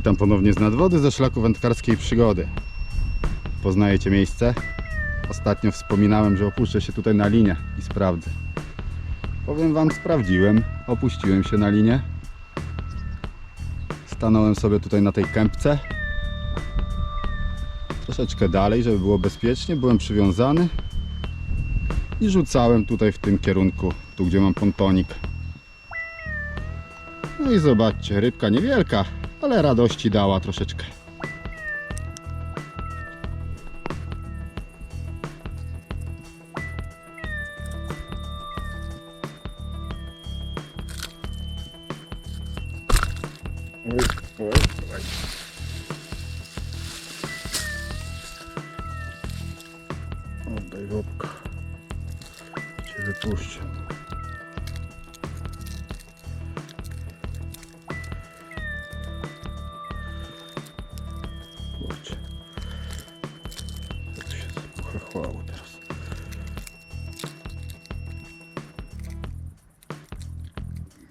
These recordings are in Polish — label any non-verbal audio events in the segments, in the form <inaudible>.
Witam ponownie z nadwody ze szlaku wędkarskiej przygody. Poznajecie miejsce? Ostatnio wspominałem, że opuszczę się tutaj na linię i sprawdzę. Powiem Wam, sprawdziłem, opuściłem się na linię. Stanąłem sobie tutaj na tej kępce. Troszeczkę dalej, żeby było bezpiecznie. Byłem przywiązany i rzucałem tutaj w tym kierunku, tu gdzie mam pontonik. No i zobaczcie, rybka niewielka, ale radości dała troszeczkę. Oddaj łapka. Cię wypuszczę.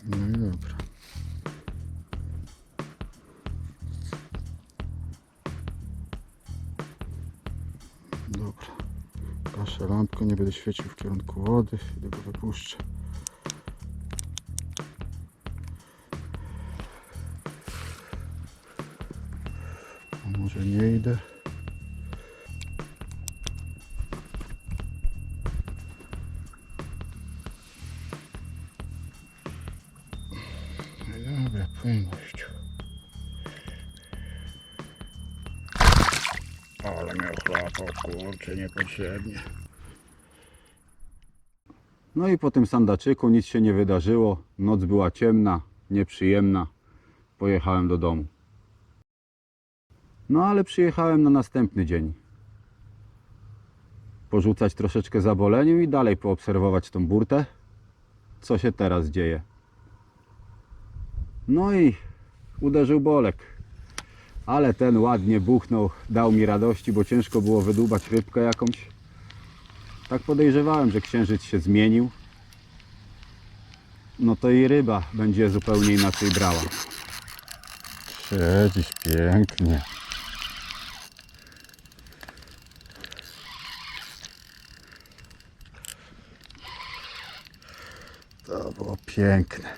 No i dobra. Dobra. Gaszę lampkę, nie będę świecił w kierunku wody, idę go wypuszczę. Może nie idę? Chlapał, kurczę, niepotrzebnie. No i po tym sandaczyku nic się nie wydarzyło. Noc była ciemna, nieprzyjemna. Pojechałem do domu. No ale przyjechałem na następny dzień. Porzucać troszeczkę zaboleniem i dalej poobserwować tą burtę. Co się teraz dzieje. No i uderzył bolek. Ale ten ładnie buchnął, dał mi radości, bo ciężko było wydłubać rybkę jakąś. Tak podejrzewałem, że księżyc się zmienił. No to i ryba będzie zupełnie inaczej brała. Siedzisz pięknie. To było piękne.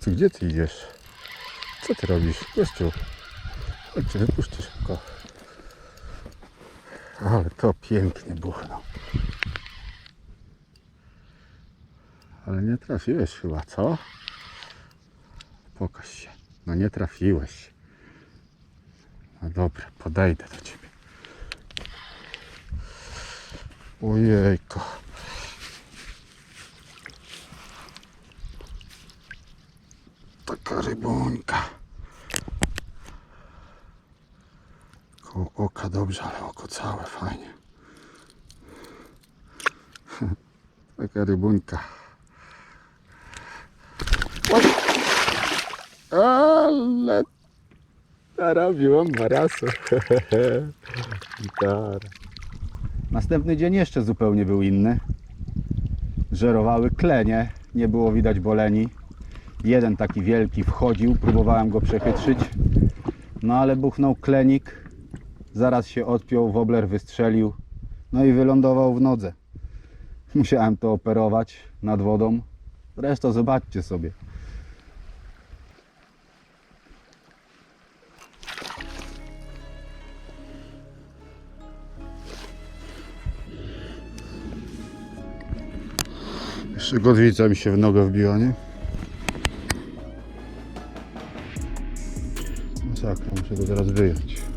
Ty gdzie ty idziesz? Co ty robisz? Gościu. Chodź, cię wypuszczę szybko. Ale to pięknie buchnął. Ale nie trafiłeś chyba, co? Pokaż się. No nie trafiłeś. No dobra, podejdę do ciebie. Ojejko. Taka rybońka. Koło oka dobrze, ale oko całe fajnie. <laughs> Taka rybuńka. Ale narobiłam marasu. <laughs> Gitara. Następny dzień jeszcze zupełnie był inny. Żerowały klenie, nie było widać boleni. Jeden taki wielki wchodził, próbowałem go przechytrzyć. No ale buchnął klenik, zaraz się odpiął, wobler wystrzelił, no i wylądował w nodze. Musiałem to operować nad wodą. Zresztą zobaczcie sobie. Jeszcze godwica mi się w nogę wbiła, nie? Masakra, muszę go teraz wyjąć.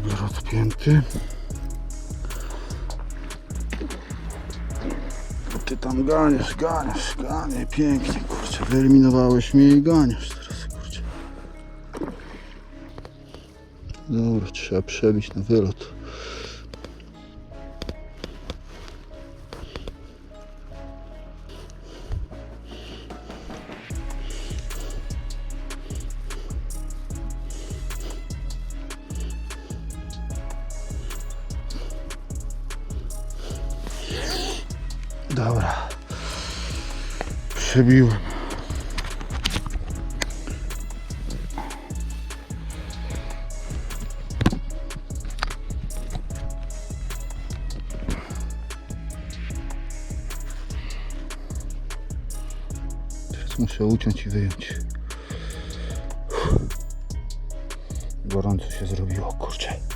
Wobler odpięty. Ty tam ganiasz, ganiasz, ganiaj, pięknie, kurczę, wyeliminowałeś mnie i ganiasz teraz, kurczę. Dobra, trzeba przebić na wylot. Dobra. Przebiłem. Teraz muszę uciąć i wyjąć. Gorąco się zrobiło, kurczę.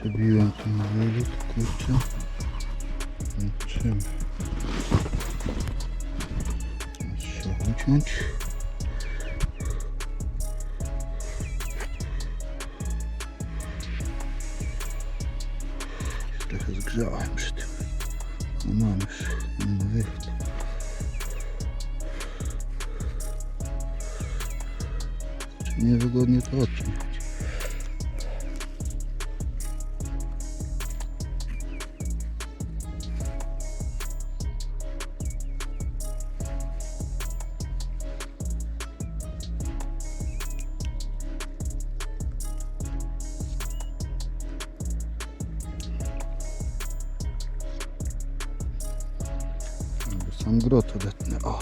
Przebiłem ten wylot, kurczę. No, Czym? Trzeba uciąć. Trochę zgrzałem przy tym. No mam już inny wylot. Czy niewygodnie to odciąć. Sam grot odetnę. O!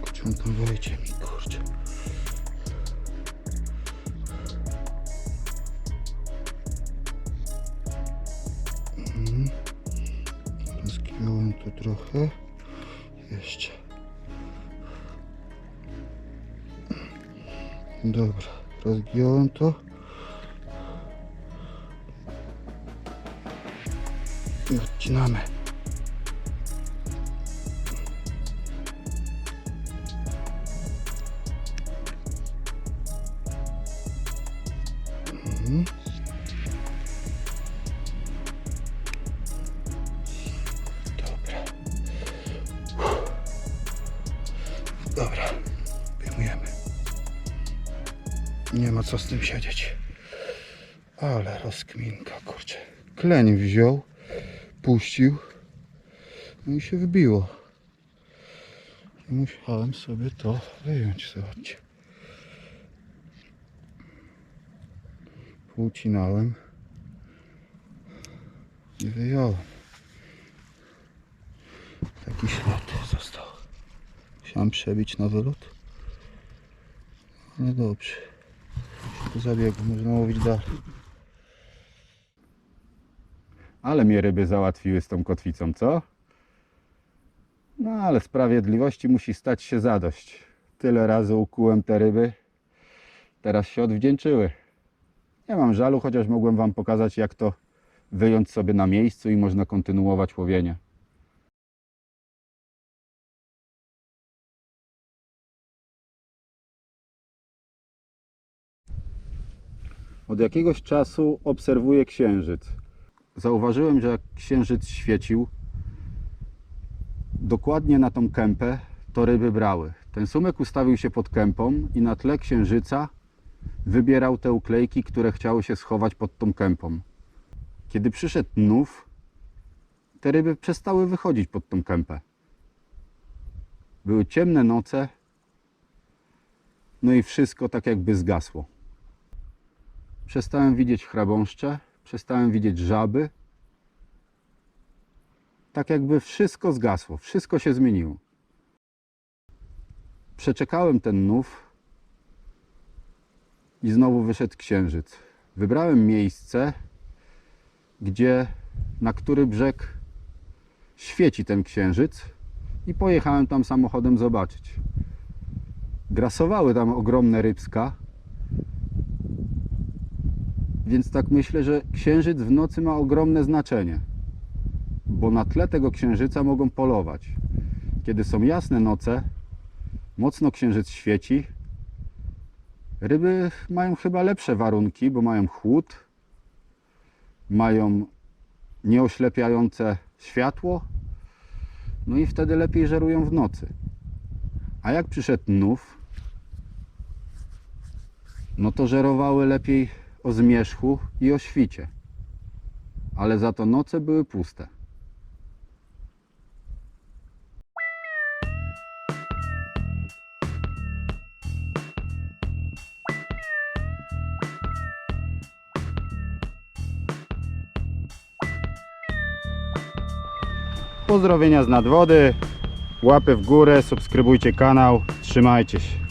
Kurczę, on tam wejdzie mi, kurczę. Mhm. Rozgiąłem to trochę. Jeszcze. Dobra, rozgiąłem to. I odcinamy. Nie ma co z tym siedzieć. Ale rozkminka, kurczę. Kleń wziął, puścił, no i się wbiło. I musiałem sobie to wyjąć, zobaczcie. Poucinałem i wyjąłem. Taki ślad został. Chciałem przebić na wylot. Ale dobrze. Zabiegu można łowić dalej. Ale mnie ryby załatwiły z tą kotwicą, co? No ale sprawiedliwości musi stać się zadość. Tyle razy ukułem te ryby, teraz się odwdzięczyły. Nie mam żalu, chociaż mogłem Wam pokazać, jak to wyjąć sobie na miejscu i można kontynuować łowienie. Od jakiegoś czasu obserwuję księżyc. Zauważyłem, że jak księżyc świecił, dokładnie na tą kępę to ryby brały. Ten sumek ustawił się pod kępą i na tle księżyca wybierał te uklejki, które chciały się schować pod tą kępą. Kiedy przyszedł nów, te ryby przestały wychodzić pod tą kępę. Były ciemne noce, no i wszystko tak jakby zgasło. Przestałem widzieć chrabąszcze, przestałem widzieć żaby. Tak jakby wszystko zgasło, wszystko się zmieniło. Przeczekałem ten nów i znowu wyszedł księżyc. Wybrałem miejsce, gdzie na który brzeg świeci ten księżyc i pojechałem tam samochodem zobaczyć. Grasowały tam ogromne rybska, więc tak myślę, że księżyc w nocy ma ogromne znaczenie, bo na tle tego księżyca mogą polować. Kiedy są jasne noce, mocno księżyc świeci, Ryby mają chyba lepsze warunki, bo mają chłód, mają nieoślepiające światło, no i wtedy lepiej żerują w nocy. A jak przyszedł nów, no to żerowały lepiej o zmierzchu i o świcie. Ale za to noce były puste. Pozdrowienia z nadwody, łapy w górę, subskrybujcie kanał, trzymajcie się.